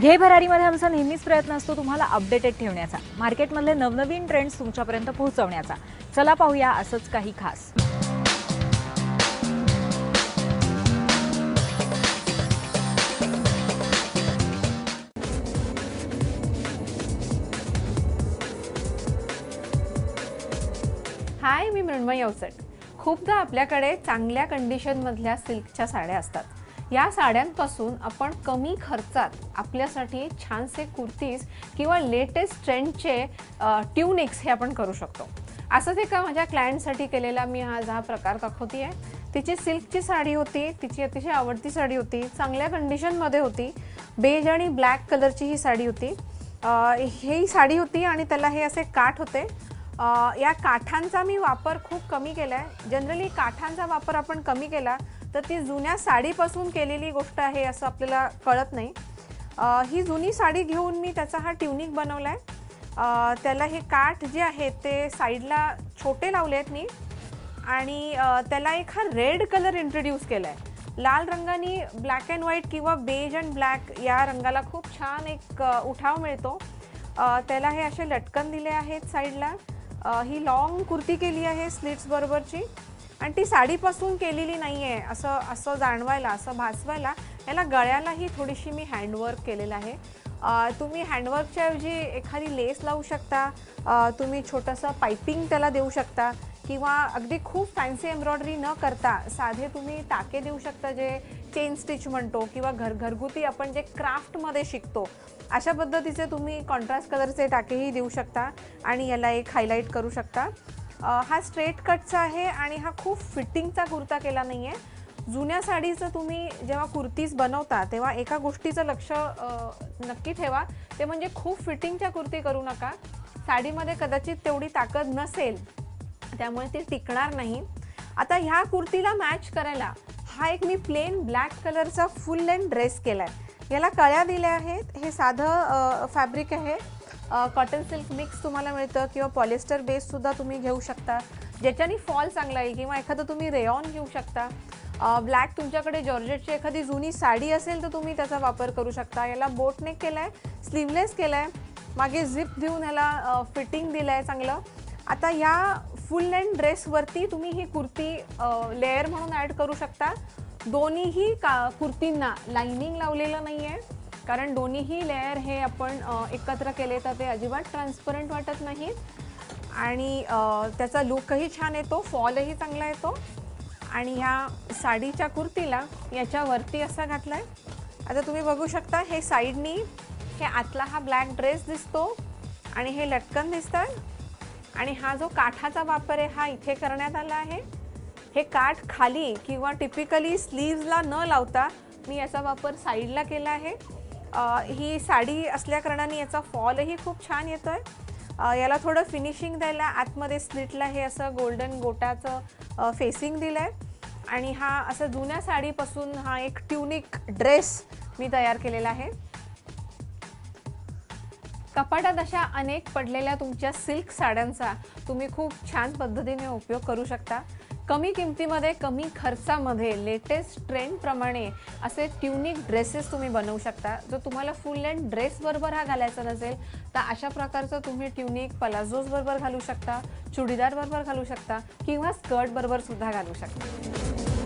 घे भरारीमध्ये आमचा नेहमीच प्रयत्न असतो तुम्हाला अपडेटेड ठेवण्याचा. मार्केटमधले नवनवीन ट्रेंड्स तुमच्यापर्यंत पोहोचवण्याचा. चला पाहूया असंच काही खास. हाय मी मृण्मय अवचट खूपदा आपल्याकडे चांगल्या कंडिशनमधल्या सिल्कच्या साड्या असतात. या साड्यांपासून आपण कमी खर्चात आपल्यासाठी छानसे कुर्तीज किंवा लेटेस्ट ट्रेंडचे ट्युनिक्स हे आपण करू शकतो. असंच एका माझ्या क्लायंटसाठी केलेला मी आज हा प्रकार दाखवते आहे तिची सिल्कची साडी होती तिची अतिशय आवडती साडी होती चांगल्या कंडिशनमध्ये होती. बेज आणि ब्लॅक कलरची ही साडी होती. ही साडी होती आणि त्याला हे असे काठ होते. या काठांचा मी वापर खूप कमी केला आहे जनरली काठांचा वापर आपण कमी केला. तर ती जुन्या साडीपासून केलेली गोष्ट आहे असं आपल्याला कळत नाही. ही जुनी साडी घेऊन मी त्याचा हा ट्युनिक बनवला आहे त्याला हे काठ जे आहेत ते साईडला छोटे लावले आहेत मी. आणि त्याला एक हा रेड कलर इंट्रोड्यूस केला आहे लाल रंगाने ब्लॅक अँड व्हाईट किंवा बेज अँड ब्लॅक या रंगाला खूप छान एक उठाव मिळतो. त्याला हे असे लटकन दिले आहेत साईडला. ही लॉंग कुर्ती केली आहे स्लिट्स बरोबरची. आणि ती साडीपासून केलेली नाही आहे असं असं जाणवायला असं भासवायला याला गळ्यालाही थोडीशी मी हँडवर्क केलेलं आहे. तुम्ही हँडवर्कच्या ऐवजी एखादी लेस लावू शकता तुम्ही छोटंसं पायपिंग त्याला देऊ शकता किंवा अगदी खूप फॅन्सी एम्ब्रॉयडरी न करता साधे तुम्ही टाके देऊ शकता जे चेन स्टिच म्हणतो किंवा घर घरगुती आपण जे क्राफ्टमध्ये शिकतो अशा पद्धतीचे तुम्ही कॉन्ट्रास्ट कलरचे टाकेही देऊ शकता आणि याला एक हायलाईट करू शकता. हा स्ट्रेट कटचा आहे आणि हा खूप फिटिंगचा कुर्ता केला नाही आहे जुन्या साडीचं तुम्ही जेव्हा कुर्तीज बनवता तेव्हा एका गोष्टीचं लक्ष नक्की ठेवा. ते म्हणजे खूप फिटिंगच्या कुर्ती करू नका. साडीमध्ये कदाचित तेवढी ताकद नसेल त्यामुळे ती टिकणार नाही. आता ह्या कुर्तीला मॅच करायला हा एक मी प्लेन ब्लॅक कलरचा फुल लेंथ ड्रेस केला आहे याला कळ्या दिल्या आहेत. हे साधं फॅब्रिक आहे. कॉटन सिल्क मिक्स तुम्हाला मिळतं किंवा पॉलिस्टर बेससुद्धा तुम्ही घेऊ शकता. ज्याच्याने फॉल चांगला येईल किंवा एखादं तुम्ही रेऑन घेऊ शकता. ब्लॅक तुमच्याकडे जॉर्जेटची एखादी जुनी साडी असेल तर तुम्ही त्याचा वापर करू शकता. याला बोटनेक केला आहे स्लीवलेस केला आहे मागे झिप देऊन ह्याला फिटिंग दिलं आहे चांगलं. आता या फुल लेंथ ड्रेसवरती तुम्ही ही कुर्ती लेअर म्हणून ॲड करू शकता. दोन्हीही का कुर्तींना लाइनिंग लावलेलं नाही आहे कारण दोन्हीही लेअर हे आपण एकत्र केले तर ते अजिबात ट्रान्सपरंट वाटत नाहीत. आणि त्याचा लुकही छान येतो फॉलही चांगला येतो. आणि ह्या साडीच्या कुर्तीला याच्यावरती असा घातला आहे आता तुम्ही बघू शकता हे साईडनी हे आतला हा ब्लॅक ड्रेस दिसतो आणि हे लटकन दिसतात. आणि हा जो काठाचा वापर आहे हा इथे करण्यात आला आहे. हे काठ खाली किंवा टिपिकली स्लीव्जला न लावता मी याचा वापर साईडला केला आहे. ही साडी असल्याकारणाने याचा फॉलही खूप छान येतो आहे याला थोडं फिनिशिंग द्यायला आतमध्ये स्लिटला हे असं गोल्डन गोटाचं फेसिंग दिलं आहे आणि हा असं जुन्या साडीपासून हा एक ट्युनिक ड्रेस मी तयार केलेला आहे. कपाटात अशा अनेक पडलेल्या तुमच्या सिल्क साड्यांचा तुम्ही खूप छान पद्धतीने उपयोग करू शकता. कमी किमतीमध्ये कमी खर्चामध्ये लेटेस्ट ट्रेंडप्रमाणे असे ट्युनिक ड्रेसेस तुम्ही बनवू शकता. जर तुम्हाला फुल लेंथ ड्रेस बरोबर हा घालायचा नसेल तर अशा प्रकारचं तुम्ही ट्युनिक पलाझोज बरोबर घालू शकता चुडीदार बरोबर घालू शकता किंवा स्कर्टबरोबर सुद्धा घालू शकता.